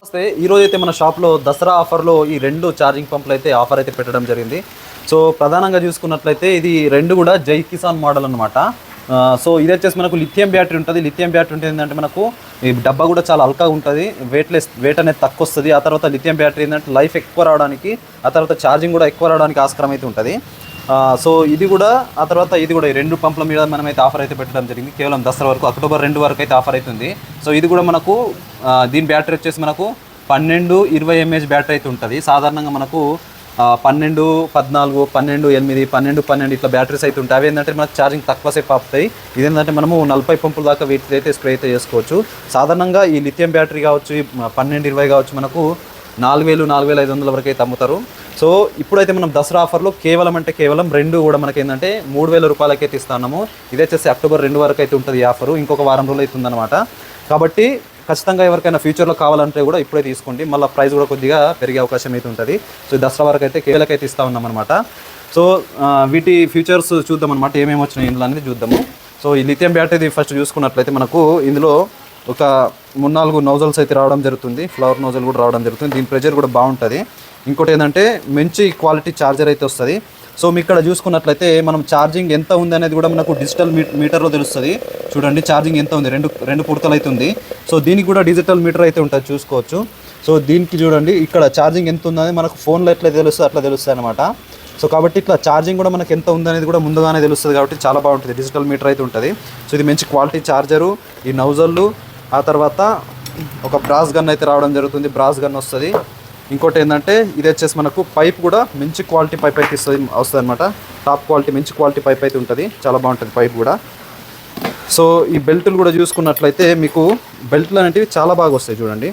నమస్తే ఈరోజు అయితే మన షాప్లో దసరా ఆఫర్లో ఈ రెండు ఛార్జింగ్ పంపులు అయితే ఆఫర్ అయితే పెట్టడం జరిగింది. సో ప్రధానంగా చూసుకున్నట్లయితే ఇది రెండు కూడా జై కిసాన్ మోడల్ అనమాట సో ఇది వచ్చేసి మనకు లిథియం బ్యాటరీ ఉంటుంది. లిథియం బ్యాటరీ ఉంటుంది ఏంటంటే మనకు ఈ డబ్బా కూడా చాలా అల్కా ఉంటుంది. వెయిట్లెస్ వెయిట్ అనేది తక్కువ వస్తుంది. ఆ తర్వాత లిథియం బ్యాటరీ ఏంటంటే లైఫ్ ఎక్కువ రావడానికి ఆ తర్వాత ఛార్జింగ్ కూడా ఎక్కువ రావడానికి ఆస్కారం అయితే ఉంటుంది. సో ఇది కూడా ఆ తర్వాత ఇది కూడా ఈ రెండు పంపుల మీద మనమైతే ఆఫర్ అయితే పెట్టడం జరిగింది. కేవలం దసరా వరకు అక్టోబర్ రెండు వరకు అయితే ఆఫర్ అవుతుంది. సో ఇది కూడా మనకు దీని బ్యాటరీ వచ్చేసి మనకు పన్నెండు ఇరవై ఎంఏహెచ్ బ్యాటరీ అయితే ఉంటుంది. సాధారణంగా మనకు పన్నెండు పద్నాలుగు పన్నెండు ఎనిమిది పన్నెండు పన్నెండు ఇట్లా బ్యాటరీస్ అయితే ఉంటాయి. అవి ఏంటంటే మనకు ఛార్జింగ్ తక్కువ సేపు ఆపుతాయి. ఇదేంటంటే మనము నలభై పంపుల దాకా వీటికి అయితే స్ప్రే అయితే చేసుకోవచ్చు. సాధారణంగా ఈ లిథియం బ్యాటరీ కావచ్చు పన్నెండు ఇరవై కావచ్చు మనకు నాలుగు వేలు నాలుగు వేల ఐదు వందల వరకు అయితే అమ్ముతారు. సో ఇప్పుడైతే మనం దసరా ఆఫర్లో కేవలం అంటే కేవలం రెండు కూడా మనకి ఏంటంటే మూడు వేల రూపాయలకైతే ఇస్తున్నాము ఇది వచ్చేసి అక్టోబర్ రెండు వరకు అయితే ఉంటుంది ఈ ఆఫర్. ఇంకొక వారం రోజులు అయితే ఉందన్నమాట కాబట్టి ఖచ్చితంగా ఎవరికైనా ఫ్యూచర్లో కావాలంటే కూడా ఇప్పుడే తీసుకోండి. మళ్ళీ ప్రైస్ కూడా కొద్దిగా పెరిగే అవకాశం అయితే ఉంటుంది. సో దసరా వరకు అయితే కేవలకైతే ఇస్తా ఉన్నాం అనమాట సో వీటి ఫ్యూచర్స్ చూద్దాం అనమాట ఏమేమి వచ్చినాయి ఇందులో అనేది చూద్దాము. సో ఈ లిథియం బ్యాటరీ ఫస్ట్ చూసుకున్నట్లయితే మనకు ఇందులో ఒక మూడు నాలుగు నోజల్స్ అయితే రావడం జరుగుతుంది. ఫ్లవర్ నోజల్ కూడా రావడం జరుగుతుంది. దీని ప్రెజర్ కూడా బాగుంటుంది. ఇంకోటి ఏంటంటే మంచి క్వాలిటీ ఛార్జర్ అయితే వస్తుంది. సో మీ ఇక్కడ చూసుకున్నట్లయితే మనం ఛార్జింగ్ ఎంత ఉంది అనేది కూడా మనకు డిజిటల్ మీ మీటర్లో తెలుస్తుంది. చూడండి ఛార్జింగ్ ఎంత ఉంది? రెండు రెండు పుడతలు అయితే ఉంది. సో దీనికి కూడా డిజిటల్ మీటర్ అయితే ఉంటుంది చూసుకోవచ్చు. సో దీనికి చూడండి ఇక్కడ ఛార్జింగ్ ఎంత ఉందనేది మనకు ఫోన్లో ఎట్లా తెలుస్తుంది అట్లా తెలుస్తుంది అనమాట సో కాబట్టి ఇట్లా ఛార్జింగ్ కూడా మనకి ఎంత ఉందనేది కూడా ముందుగానే తెలుస్తుంది కాబట్టి చాలా బాగుంటుంది. డిజిటల్ మీటర్ అయితే ఉంటుంది. సో ఇది మంచి క్వాలిటీ ఛార్జరు ఈ నౌజర్లు ఆ తర్వాత ఒక బ్రాస్ గన్ అయితే రావడం జరుగుతుంది. బ్రాస్ గన్ వస్తుంది. ఇంకోటి ఏంటంటే ఇది వచ్చేసి మనకు పైప్ కూడా మంచి క్వాలిటీ పైప్ అయితే ఇస్తుంది వస్తుంది అనమాట టాప్ క్వాలిటీ మంచి క్వాలిటీ పైప్ అయితే ఉంటుంది. చాలా బాగుంటుంది పైప్ కూడా. సో ఈ బెల్టులు కూడా చూసుకున్నట్లయితే మీకు బెల్ట్లు అనేటివి చాలా బాగా వస్తాయి చూడండి.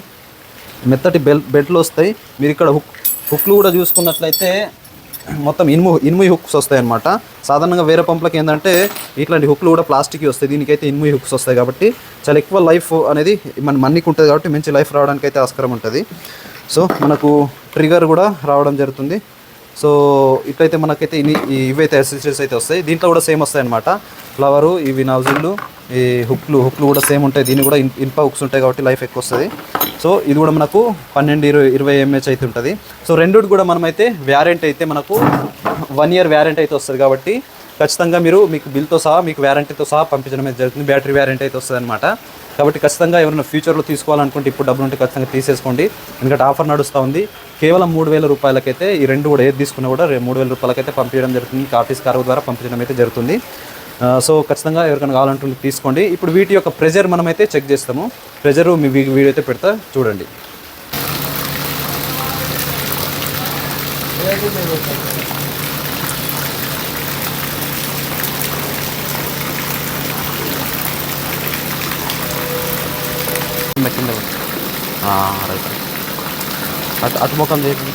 మెత్తటి బెల్ బెల్ట్లు వస్తాయి. మీరు ఇక్కడ హుక్ హుక్లు కూడా చూసుకున్నట్లయితే మొత్తం ఇనుము ఇనుము హుక్స్ వస్తాయి అనమాట సాధారణంగా వేరే పంపులకి ఏంటంటే ఇట్లాంటి హుక్లు కూడా ప్లాస్టిక్ వస్తాయి. దీనికైతే ఇనుము హుక్స్ వస్తాయి కాబట్టి చాలా ఎక్కువ లైఫ్ అనేది మన మన్నికి ఉంటుంది కాబట్టి మంచి లైఫ్ రావడానికి అయితే ఆస్కారం ఉంటుంది. సో మనకు ట్రిగర్ కూడా రావడం జరుగుతుంది. సో ఇట్లయితే మనకైతే ఇన్ని ఇవైతే అసెసరీస్ అయితే వస్తాయి. దీంట్లో కూడా సేమ్ వస్తాయి అనమాట ఫ్లవరు ఇవి నౌజిళ్ళు ఈ హుక్లు హుక్లు కూడా సేమ్ ఉంటాయి. దీని కూడా ఇన్- హుక్స్ ఉంటాయి కాబట్టి లైఫ్ ఎక్కువ వస్తుంది. సో ఇది కూడా మనకు పన్నెండు ఇరవై ఇరవై ఎంహెచ్ అయితే ఉంటుంది. సో రెండు కూడా మనమైతే వ్యారెంటీ అయితే మనకు వన్ ఇయర్ వ్యారెంటీ అయితే వస్తుంది కాబట్టి ఖచ్చితంగా మీరు మీకు బిల్తో సహా మీకు వ్యారంటీతో సహా పంపించడం అయితే జరుగుతుంది. బ్యాటరీ వ్యారంటీ అయితే వస్తుంది అనమాట కాబట్టి ఖచ్చితంగా ఎవరైనా ఫ్యూచర్లో తీసుకోవాలనుకుంటే ఇప్పుడు డబ్బులు ఉంటే ఖచ్చితంగా తీసేసుకోండి. ఎందుకంటే ఆఫర్ నడుస్తూ ఉంది. కేవలం మూడు వేల రూపాయలకైతే ఈ రెండు కూడా ఏది తీసుకున్నా కూడా మూడు వేల రూపాయలకైతే పంపించడం జరుగుతుంది. ఆఫీస్ కారు ద్వారా పంపించడం అయితే జరుగుతుంది. సో ఖచ్చితంగా ఎవరికైనా కావాలంటే తీసుకోండి. ఇప్పుడు వీటి యొక్క ప్రెజర్ మనమైతే చెక్ చేస్తాము. ప్రెజర్ మీ వీడియో అయితే పెడతా చూడండి. కింద రైట్. అటు అటు ముఖం చేయండి